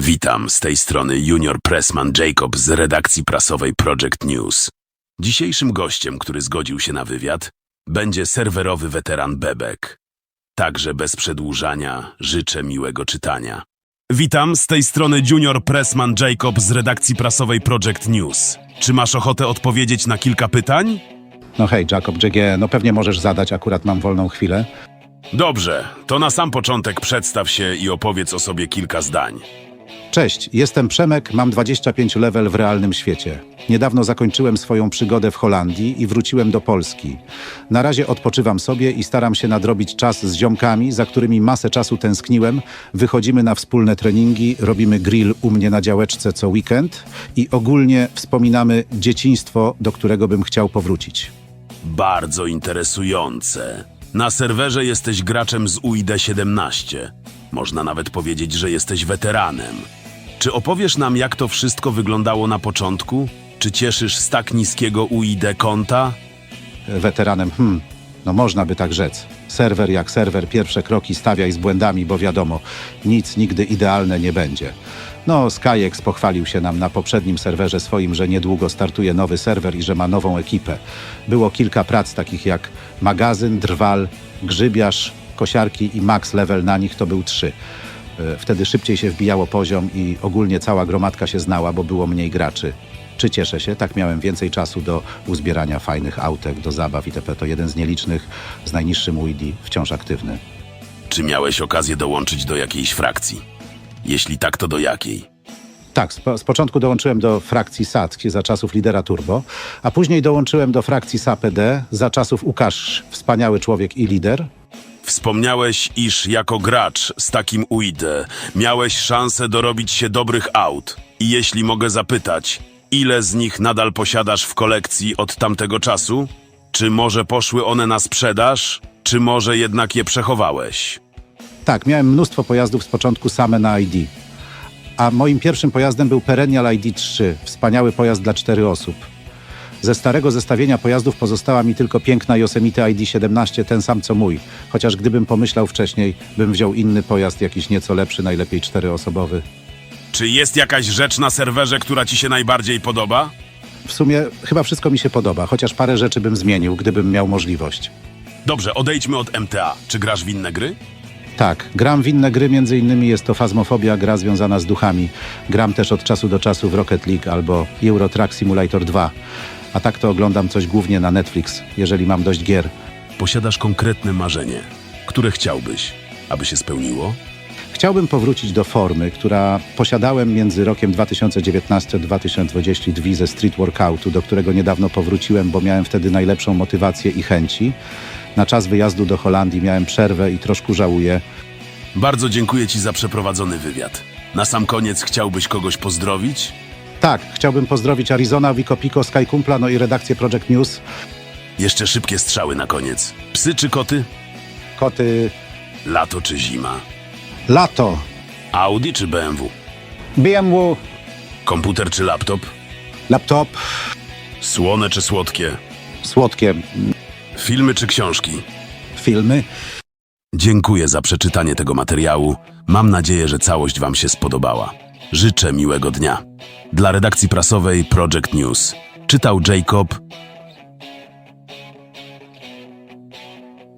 Witam, z tej strony junior pressman Jacob z redakcji prasowej Project News. Dzisiejszym gościem, który zgodził się na wywiad, będzie serwerowy weteran Bebek. Także bez przedłużania życzę miłego czytania. Witam, z tej strony junior pressman Jacob z redakcji prasowej Project News. Czy masz ochotę odpowiedzieć na kilka pytań? No hej, Jacob JG, no pewnie możesz zadać, akurat mam wolną chwilę. Dobrze, to na sam początek przedstaw się i opowiedz o sobie kilka zdań. Cześć, jestem Przemek, mam 25 level w realnym świecie. Niedawno zakończyłem swoją przygodę w Holandii i wróciłem do Polski. Na razie odpoczywam sobie i staram się nadrobić czas z ziomkami, za którymi masę czasu tęskniłem. Wychodzimy na wspólne treningi, robimy grill u mnie na działeczce co weekend i ogólnie wspominamy dzieciństwo, do którego bym chciał powrócić. Bardzo interesujące. Na serwerze jesteś graczem z UID-17. Można nawet powiedzieć, że jesteś weteranem. Czy opowiesz nam, jak to wszystko wyglądało na początku? Czy cieszysz z tak niskiego UID konta? weteranem, hmm, no można by tak rzec. Serwer jak serwer, pierwsze kroki stawiaj z błędami, bo wiadomo, nic nigdy idealne nie będzie. No, Skyx pochwalił się nam na poprzednim serwerze swoim, że niedługo startuje nowy serwer i że ma nową ekipę. Było kilka prac takich jak magazyn, drwal, grzybiarz, kosiarki i max level na nich to był trzy. E, Wtedy szybciej się wbijało poziom i ogólnie cała gromadka się znała, bo było mniej graczy. Czy cieszę się? Tak miałem więcej czasu do uzbierania fajnych autek, do zabaw itp. To jeden z nielicznych z najniższym UID wciąż aktywny. Czy miałeś okazję dołączyć do jakiejś frakcji? Jeśli tak, to do jakiej? Tak, z, po, z początku dołączyłem do frakcji SATK za czasów lidera Turbo, a później dołączyłem do frakcji SAPD za czasów Łukasz, wspaniały człowiek i lider. Wspomniałeś, iż jako gracz z takim UID miałeś szansę dorobić się dobrych aut. I jeśli mogę zapytać, ile z nich nadal posiadasz w kolekcji od tamtego czasu? Czy może poszły one na sprzedaż? Czy może jednak je przechowałeś? Tak, miałem mnóstwo pojazdów z początku same na ID. A moim pierwszym pojazdem był Perennial ID3, wspaniały pojazd dla cztery osób. Ze starego zestawienia pojazdów pozostała mi tylko piękna Yosemite ID17, ten sam co mój. Chociaż gdybym pomyślał wcześniej, bym wziął inny pojazd, jakiś nieco lepszy, najlepiej czteroosobowy. Czy jest jakaś rzecz na serwerze, która ci się najbardziej podoba? W sumie chyba wszystko mi się podoba, chociaż parę rzeczy bym zmienił, gdybym miał możliwość. Dobrze, odejdźmy od MTA. Czy grasz w inne gry? Tak, gram w inne gry, między innymi jest to Fazmofobia, gra związana z duchami. Gram też od czasu do czasu w Rocket League albo Euro Truck Simulator 2. A tak to oglądam coś głównie na Netflix, jeżeli mam dość gier. Posiadasz konkretne marzenie, które chciałbyś, aby się spełniło? Chciałbym powrócić do formy, która posiadałem między rokiem 2019 a 2022 ze street workoutu, do którego niedawno powróciłem, bo miałem wtedy najlepszą motywację i chęci. Na czas wyjazdu do Holandii miałem przerwę i troszkę żałuję. Bardzo dziękuję Ci za przeprowadzony wywiad. Na sam koniec chciałbyś kogoś pozdrowić? Tak, chciałbym pozdrowić Arizona, Vico Pico, Sky Kumpla, no i redakcję Project News. Jeszcze szybkie strzały na koniec. Psy czy koty? Koty Lato czy zima? Lato, Audi czy BMW? BMW, Komputer czy laptop? laptop, Słone czy słodkie? słodkie Filmy czy książki? filmy. Dziękuję za przeczytanie tego materiału. Mam nadzieję, że całość Wam się spodobała. Życzę miłego dnia. Dla redakcji prasowej Project News czytał Jacob